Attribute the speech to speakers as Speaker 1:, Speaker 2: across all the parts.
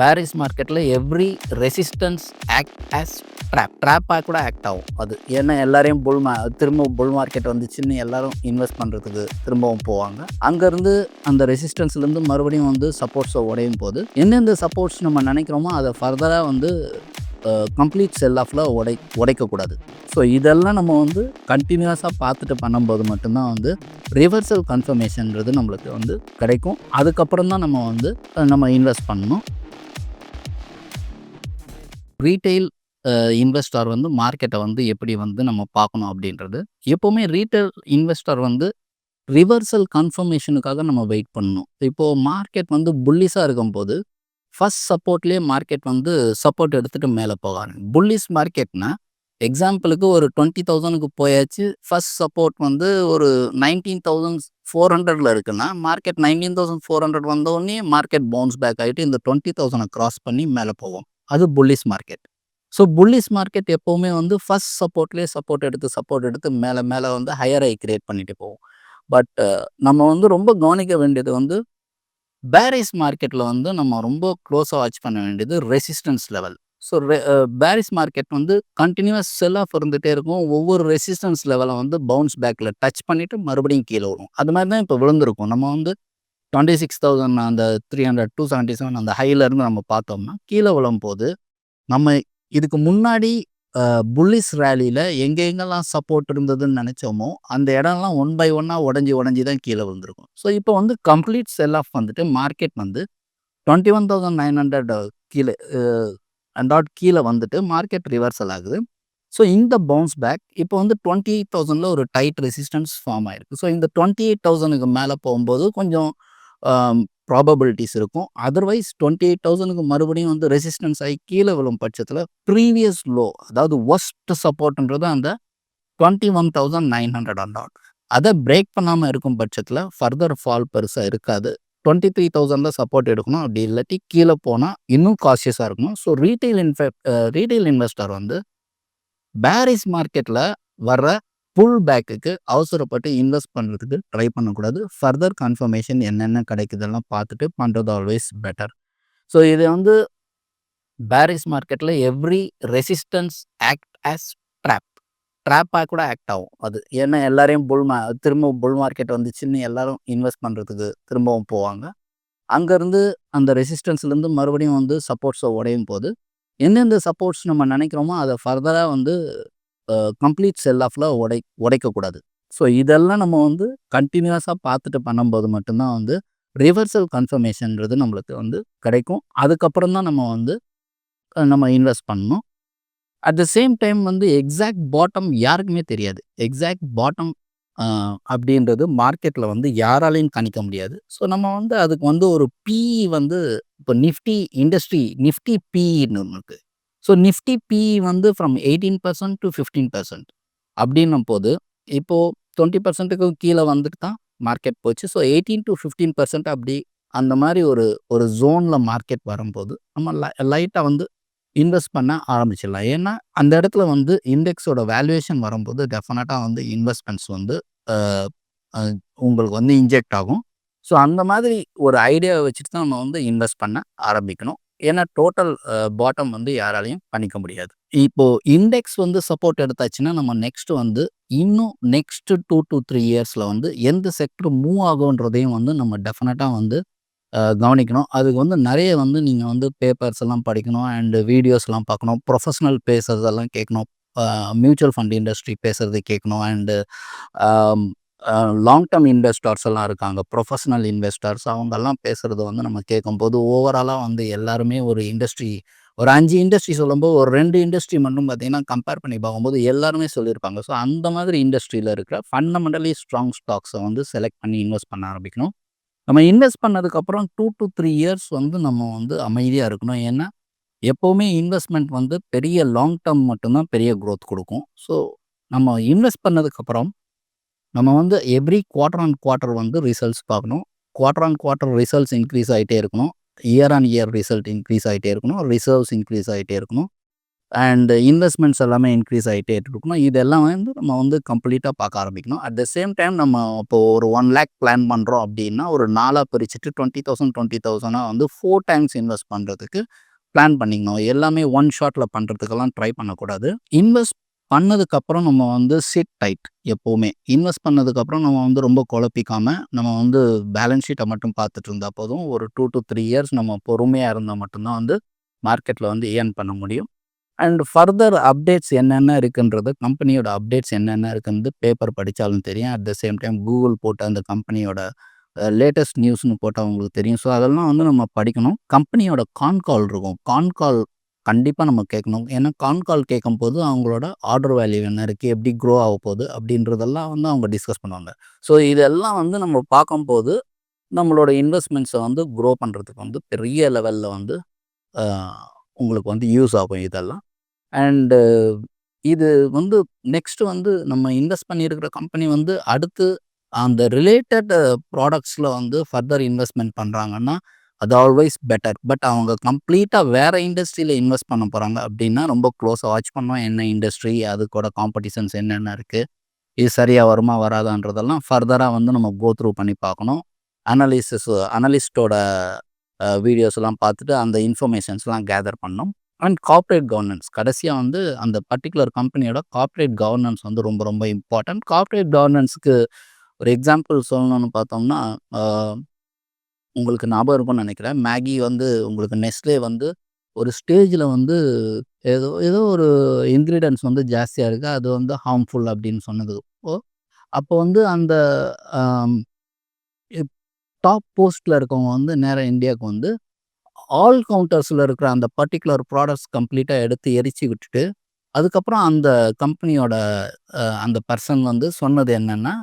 Speaker 1: Paris மார்க்கெட்டில் every resistance act as drop ட்ராப்பாக கூட act ஆகும். அது ஏன்னா எல்லாரையும் புல் மா திரும்ப புல் மார்க்கெட் வந்துச்சுன்னு எல்லாரும் இன்வெஸ்ட் பண்ணுறதுக்கு திரும்பவும் போவாங்க. அங்கேருந்து அந்த ரெசிஸ்டன்ஸ்லேருந்து மறுபடியும் வந்து சப்போர்ட்ஸை உடையும் போது எந்தெந்த சப்போர்ட்ஸ் நம்ம நினைக்கிறோமோ அதை ஃபர்தராக வந்து கம்ப்ளீட் செல் ஆஃபில் உடை உடைக்கக்கூடாது ஸோ இதெல்லாம் நம்ம வந்து கண்டினியூஸாக பார்த்துட்டு பண்ணும்போது மட்டும்தான் வந்து ரிவர்சல் கன்ஃபர்மேஷன்ன்றது நம்மளுக்கு வந்து கிடைக்கும். அதுக்கப்புறம் தான் நம்ம வந்து நம்ம இன்வெஸ்ட் பண்ணணும். ரீட்டைல் இன்வெஸ்டார் வந்து மார்க்கெட்டை வந்து எப்படி வந்து நம்ம பார்க்கணும் அப்படின்றது. எப்போவுமே ரீட்டைல் இன்வெஸ்டர் வந்து ரிவர்சல் கன்ஃபர்மேஷனுக்காக நம்ம வெயிட் பண்ணணும். இப்போது மார்க்கெட் வந்து புல்லிஸாக இருக்கும்போது ஃபர்ஸ்ட் சப்போர்ட்லேயே மார்க்கெட் வந்து சப்போர்ட் எடுத்துகிட்டு மேலே போகாது புல்லிஸ் மார்க்கெட்னா எக்ஸாம்பிளுக்கு ஒரு டுவெண்ட்டி தௌசண்ட்க்கு போயாச்சு ஃபஸ்ட் சப்போர்ட் வந்து ஒரு நைன்டீன் தௌசண்ட் ஃபோர் ஹண்ட்ரடில் இருக்குன்னா market nineteen thousand four hundred வந்தோடனே மார்க்கெட் பவுன்ஸ் பேக் ஆகிட்டு இந்த டுவெண்ட்டி தௌசண்டை க்ராஸ் பண்ணி மேலே போவோம் அது bullish market so bullish market எப்போவுமே வந்து ஃபர்ஸ்ட் சப்போர்ட்லேயே சப்போர்ட் எடுத்து சப்போர்ட் எடுத்து மேலே மேலே வந்து ஹையர் ஐ கிரியேட் பண்ணிட்டு போவோம் பட் நம்ம வந்து ரொம்ப கவனிக்க வேண்டியது வந்து பேரிஸ் மார்க்கெட்டில் வந்து நம்ம ரொம்ப க்ளோஸாக வாட்ச் பண்ண வேண்டியது resistance level so bearish market வந்து கண்டினியூஸ் செல் ஆஃப் இருந்துகிட்டே இருக்கும். ஒவ்வொரு ரெசிஸ்டன்ஸ் லெவலை வந்து பவுன்ஸ் பேக்கில் டச் பண்ணிவிட்டு மறுபடியும் கீழே வரும் அது மாதிரி தான் இப்போ விழுந்திருக்கும். நம்ம வந்து டுவெண்ட்டி சிக்ஸ் தௌசண்ட் அந்த three hundred two seventy seven அந்த ஹையிலேருந்து நம்ம பார்த்தோம்னா கீழே விழும் போது நம்ம இதுக்கு முன்னாடி புல்லிஸ் ரேலியில் எங்கெங்கெல்லாம் சப்போர்ட் இருந்ததுன்னு நினச்சோமோ அந்த இடம்லாம் ஒன் பை ஒன்னாக உடஞ்சி உடஞ்சி தான் கீழே விழுந்திருக்கும். ஸோ இப்போ வந்து கம்ப்ளீட் செல் ஆஃப் வந்துட்டு மார்க்கெட் வந்து twenty one thousand nine hundred கீழே டாட் கீழே வந்துட்டு மார்க்கெட் ரிவர்சல் ஆகுது. ஸோ இந்த பவுன்ஸ் பேக் இப்போ வந்து டுவெண்ட்டி எயிட் தௌசண்டில் ஒரு டைட் ரெசிஸ்டன்ஸ் ஃபார்ம் ஆயிருக்கு. ஸோ இந்த டுவெண்ட்டி எயிட் தௌசண்ட்க்கு மேலே போகும்போது கொஞ்சம் ப்ராபபிலிட்டிஸ் இருக்கும். அதர்வைஸ் டுவெண்ட்டி எயிட் தௌசண்ட்க்கு மறுபடியும் வந்து ரெசிஸ்டன்ஸ் ஆகி கீழே விழும் பட்சத்தில் ப்ரீவியஸ் லோ அதாவது ஒஸ்ட் சப்போர்ட்ன்றது அந்த twenty one thousand nine hundred and add அதை பிரேக் பண்ணாமல் இருக்கும் பட்சத்தில் ஃபர்தர் ஃபால் பெருசாக இருக்காது. டுவெண்ட்டி த்ரீ தௌசண்டில் சப்போர்ட் எடுக்கணும். அப்படி இல்லாட்டி கீழே போனால் இன்னும் காஷியஸாக இருக்கணும். So retail in fact retail investor வந்து பேரிஸ் மார்க்கெட்டில் வர்ற புல் பேக்குக்கு அவசரப்பட்டு இன்வெஸ்ட் பண்ணுறதுக்கு ட்ரை பண்ணக்கூடாது. ஃபர்தர் கன்ஃபர்மேஷன் என்னென்ன கிடைக்குதெல்லாம் பார்த்துட்டு பண்ணுறது ஆல்வேஸ் பெட்டர் ஸோ இது வந்து பேரிஸ் மார்க்கெட்டில் every resistance act as drop ட்ராப்பாக கூட ஆக்ட் ஆகும். அது ஏன்னா எல்லாரையும் புல் மா திரும்ப புல் மார்க்கெட் வந்துச்சுன்னு எல்லாரும் இன்வெஸ்ட் பண்ணுறதுக்கு திரும்பவும் போவாங்க. அங்கேருந்து அந்த ரெசிஸ்டன்ஸ்லேருந்து மறுபடியும் வந்து சப்போர்ட்ஸை உடையும் போது எந்தெந்த சப்போர்ட்ஸ் நம்ம நினைக்கிறோமோ அதை ஃபர்தராக வந்து கம்ப்ளீட் செல் ஆஃபில் உடை உடைக்கக்கூடாது. ஸோ இதெல்லாம் நம்ம வந்து கண்டினியூஸாக பார்த்துட்டு பண்ணும்போது மட்டும்தான் வந்து ரிவர்சல் கன்ஃபர்மேஷன்ன்றது நம்மளுக்கு வந்து கிடைக்கும். அதுக்கப்புறம் தான் நம்ம வந்து நம்ம இன்வெஸ்ட் பண்ணணும். அட் த சேம் டைம் வந்து எக்ஸாக்ட் பாட்டம் யாருக்குமே தெரியாது. எக்ஸாக்ட் பாட்டம் அப்படின்றது மார்க்கெட்டில் வந்து யாராலையும் கணிக்க முடியாது. ஸோ நம்ம வந்து அதுக்கு வந்து ஒரு பிஇ வந்து இப்போ நிஃப்டி இண்டஸ்ட்ரி நிஃப்டி பிஇன்னு ஒன்று இருக்குது ஸோ நிஃப்டி பிஇ வந்து from eighteen percent to fifteen percent அப்படின்னும் போது இப்போது டுவெண்ட்டி பர்சன்ட்டுக்கும் கீழே வந்துட்டு தான் மார்க்கெட் போச்சு. So eighteen to fifteen percent அப்படி அந்த மாதிரி ஒரு ஒரு ஜோனில் மார்க்கெட் வரும்போது நம்ம லைட்டாக வந்து இன்வெஸ்ட் பண்ண ஆரம்பிச்சிடலாம். ஏன்னா அந்த இடத்துல வந்து இண்டெக்ஸோட வேல்யூவேஷன் வரும்போது டெஃபினட்டாக வந்து இன்வெஸ்ட்மெண்ட்ஸ் வந்து உங்களுக்கு வந்து இன்ஜெக்ட் ஆகும். ஸோ அந்த மாதிரி ஒரு ஐடியாவை வச்சுட்டு தான் நம்ம வந்து இன்வெஸ்ட் பண்ண ஆரம்பிக்கணும். ஏன்னா டோட்டல் பாட்டம் வந்து யாராலையும் பண்ணிக்க முடியாது. இப்போ இண்டெக்ஸ் வந்து சப்போர்ட் எடுத்தாச்சுன்னா நம்ம நெக்ஸ்ட் வந்து இன்னும் நெக்ஸ்ட் டூ டு த்ரீ இயர்ஸில் வந்து எந்த செக்டர் மூவ் ஆகுன்றதையும் வந்து நம்ம டெஃபினட்டாக வந்து கவனிக்கணும். அதுக்கு வந்து நிறைய வந்து நீங்கள் வந்து பேப்பர்ஸ் எல்லாம் படிக்கணும் அண்டு வீடியோஸ்லாம் பார்க்கணும். ப்ரொஃபஷனல் பேசுறதெல்லாம் கேட்கணும். மியூச்சுவல் ஃபண்ட் இண்டஸ்ட்ரி பேசுறது கேட்கணும் அண்டு லாங் டேர்ம் இன்வெஸ்டர்ஸ் எல்லாம் இருக்காங்க. ப்ரொஃபஷனல் இன்வெஸ்டர்ஸ் அவங்கெல்லாம் பேசுகிறது வந்து நம்ம கேட்கும்போது ஓவராலாக வந்து எல்லாருமே ஒரு இண்டஸ்ட்ரி ஒரு அஞ்சு இண்டஸ்ட்ரி சொல்லும்போது ஒரு ரெண்டு இண்டஸ்ட்ரி மட்டும் பார்த்திங்கன்னா கம்பேர் பண்ணி பார்க்கும்போது எல்லாருமே சொல்லியிருப்பாங்க. ஸோ அந்த மாதிரி இண்டஸ்ட்ரியில் இருக்கிற ஃபண்டமெண்டலி ஸ்ட்ராங் ஸ்டாக்ஸை வந்து செலக்ட் பண்ணி இன்வெஸ்ட் பண்ண ஆரம்பிக்கணும். நம்ம இன்வெஸ்ட் பண்ணதுக்கப்புறம் டூ டு த்ரீ இயர்ஸ் வந்து நம்ம வந்து அமைதியாக இருக்கணும். ஏன்னா எப்போவுமே இன்வெஸ்ட்மெண்ட் வந்து பெரிய லாங் டேர்ம் மட்டும்தான் பெரிய க்ரோத் கொடுக்கும். ஸோ நம்ம இன்வெஸ்ட் பண்ணதுக்கப்புறம் நம்ம வந்து எவ்ரி குவார்டர் ஆன் குவார்ட்டர் வந்து ரிசல்ட்ஸ் பார்க்கணும். Quarter on quarter results increase ஆகிட்டே இருக்கணும். Year on year result increase ஆகிட்டே இருக்கணும். ரிசர்வ்ஸ் இன்க்ரீஸ் ஆகிட்டே இருக்கணும். அண்ட் இன்வெஸ்ட்மெண்ட்ஸ் எல்லாமே இன்க்ரீஸ் ஆகிட்டே இருக்கணும். இதெல்லாம் வந்து நம்ம வந்து கம்ப்ளீட்டாக பார்க்க ஆரம்பிக்கணும். அட் த சேம் டைம் நம்ம இப்போ ஒரு ஒன் லேக் பிளான் பண்ணுறோம் அப்படின்னா ஒரு நாலாக பிரிச்சுட்டு டுவெண்ட்டி தௌசண்ட் டுவெண்ட்டி தௌசண்டாக வந்து ஃபோர் டைம்ஸ் இன்வெஸ்ட் பண்ணுறதுக்கு பிளான் பண்ணிக்கணும். எல்லாமே ஒன் ஷாட்டில் பண்ணுறதுக்கெல்லாம் ட்ரை பண்ணக்கூடாது. இன்வெஸ்ட் பண்ணதுக்கப்புறம் நம்ம வந்து சிட் டைட் எப்போவுமே. இன்வெஸ்ட் பண்ணதுக்கப்புறம் நம்ம வந்து ரொம்ப குழப்பிக்காமல் நம்ம வந்து பேலன்ஸ் ஷீட்டை மட்டும் பார்த்துட்டு இருந்தால் போதும். ஒரு டூ டு த்ரீ இயர்ஸ் நம்ம பொறுமையாக இருந்தால் மட்டும்தான் வந்து மார்க்கெட்டில் வந்து ஏர்ன் பண்ண முடியும். அண்ட் ஃபர்தர் அப்டேட்ஸ் என்னென்ன இருக்குன்றது கம்பெனியோட அப்டேட்ஸ் என்னென்ன இருக்குன்னு பேப்பர் படித்தாலும் தெரியும். At the same time Google போட்ட அந்த கம்பெனியோட லேட்டஸ்ட் நியூஸ்னு போட்டால் அவங்களுக்கு தெரியும். ஸோ அதெல்லாம் வந்து நம்ம படிக்கணும். கம்பெனியோட கான்கால் இருக்கும். கான்கால் கண்டிப்பாக நம்ம கேட்கணும். ஏன்னா கான்கால் கேட்கும்போது அவங்களோட ஆர்டர் வேல்யூ என்ன இருக்குது எப்படி க்ரோ ஆக போகுது? அப்படின்றதெல்லாம் வந்து அவங்க டிஸ்கஸ் பண்ணுவாங்க. ஸோ இதெல்லாம் வந்து நம்ம பார்க்கும்போது நம்மளோட இன்வெஸ்ட்மெண்ட்ஸை வந்து க்ரோ பண்ணுறதுக்கு வந்து பெரிய லெவலில் வந்து உங்களுக்கு வந்து யூஸ் ஆகும் இதெல்லாம். அண்டு இது வந்து நெக்ஸ்ட் வந்து நம்ம இன்வெஸ்ட் பண்ணியிருக்கிற கம்பெனி வந்து அடுத்து அந்த ரிலேட்டட் ப்ராடக்ட்ஸில் வந்து ஃபர்தர் இன்வெஸ்ட்மெண்ட் பண்ணுறாங்கன்னா அது ஆல்வேஸ் பெட்டர் பட் அவங்க கம்ப்ளீட்டாக வேறு இண்டஸ்ட்ரியில் இன்வெஸ்ட் பண்ண போகிறாங்க அப்படின்னா ரொம்ப க்ளோஸாக வாட்ச் பண்ணோம் என்ன இண்டஸ்ட்ரி அதுக்கூட காம்படிஷன்ஸ் என்னென்ன இருக்குது இது சரியாக வருமா வராதான்றதெல்லாம் ஃபர்தராக வந்து நம்ம கோ த்ரூ பண்ணி பார்க்கணும். அனலிசிஸ் அனலிஸ்ட்டோட வீடியோஸ்லாம் பார்த்துட்டு அந்த இன்ஃபர்மேஷன்ஸ்லாம் கேதர் பண்ணோம் அண்ட் கார்ப்பரேட் கவர்னன்ஸ் கடைசியாக வந்து அந்த பர்டிகுலர் கம்பெனியோட கார்ப்பரேட் கவர்னன்ஸ் வந்து ரொம்ப ரொம்ப இம்பார்ட்டன்ட் கார்ப்பரேட் கவர்னன்ஸுக்கு ஒரு எக்ஸாம்பிள் சொல்லணும்னு பார்த்தோம்னா உங்களுக்கு ஞாபகம் இருக்கும்னு நினைக்கிறேன். மேகி வந்து உங்களுக்கு நெஸ்லே வந்து ஒரு ஸ்டேஜில் வந்து ஏதோ ஏதோ ஒரு இன்க்ரீடியன்ஸ் வந்து ஜாஸ்தியாக இருக்குது அது வந்து ஹார்ம்ஃபுல் அப்படின்னு சொன்னது. ஓ அப்போ வந்து அந்த டாப் போஸ்ட்டில் இருக்கவங்க வந்து நேராக இந்தியாவுக்கு வந்து ஆல் கவுண்டர்ஸில் இருக்கிற அந்த பர்டிகுலர் ப்ராடக்ட்ஸ் கம்ப்ளீட்டாக எடுத்து எரிச்சு விட்டுட்டு அதுக்கப்புறம் அந்த கம்பெனியோட அந்த பர்சன் வந்து சொன்னது என்னென்னா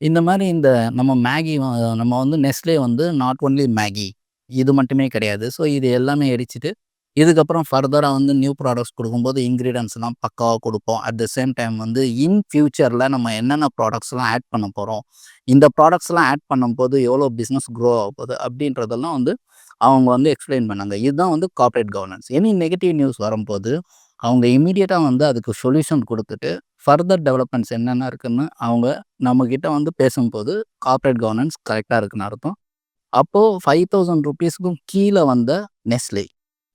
Speaker 1: இந்த மாதிரி இந்த நம்ம மேகி நம்ம வந்து நெஸ்ட்லே வந்து நாட் ஒன்லி மேகி இது மட்டுமே கிடையாது. ஸோ இது எல்லாமே எரிச்சிட்டு இதுக்கப்புறம் ஃபர்தராக வந்து நியூ ப்ராடக்ட்ஸ் கொடுக்கும்போது இன்க்ரீடியன்ஸ்லாம் பக்காவாக கொடுப்போம். அட் த சேம் டைம் வந்து இன் ஃப்யூச்சரில் நம்ம என்னென்ன ப்ராடக்ட்ஸ்லாம் ஆட் பண்ண போகிறோம் இந்த ப்ராடக்ட்ஸ்லாம் ஆட் பண்ணும்போது எவ்வளோ பிஸ்னஸ் க்ரோ ஆக போகுது அப்படின்றதெல்லாம் வந்து அவங்க வந்து எக்ஸ்பிளைன் பண்ணாங்க. இதுதான் வந்து corporate governance any negative news வரும்போது அவங்க இமீடியட்டாக வந்து அதுக்கு சொல்யூஷன் கொடுத்துட்டு ஃபர்தர் டெவலப்மெண்ட்ஸ் என்னென்ன இருக்குன்னு அவங்க நம்மக்கிட்ட வந்து பேசும்போது கார்ப்பரேட் கவர்னன்ஸ் கரெக்டாக இருக்குன்னு அர்த்தம். அப்போது ஃபைவ் தௌசண்ட் ருபீஸ்க்கும் கீழே வந்த Nestle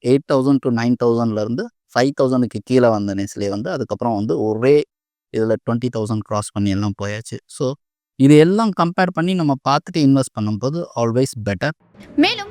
Speaker 1: eight thousand to nine தௌசண்ட்லேருந்து ஃபைவ் தௌசண்டுக்கு கீழே வந்த நெஸ்லே வந்து அதுக்கப்புறம் வந்து ஒரே இதில் டுவெண்ட்டி தௌசண்ட் க்ராஸ் பண்ணி எல்லாம் போயாச்சு. ஸோ இது எல்லாம் கம்பேர் பண்ணி நம்ம பார்த்துட்டு இன்வெஸ்ட் பண்ணும்போது ஆல்வேஸ் பெட்டர்
Speaker 2: மேலும்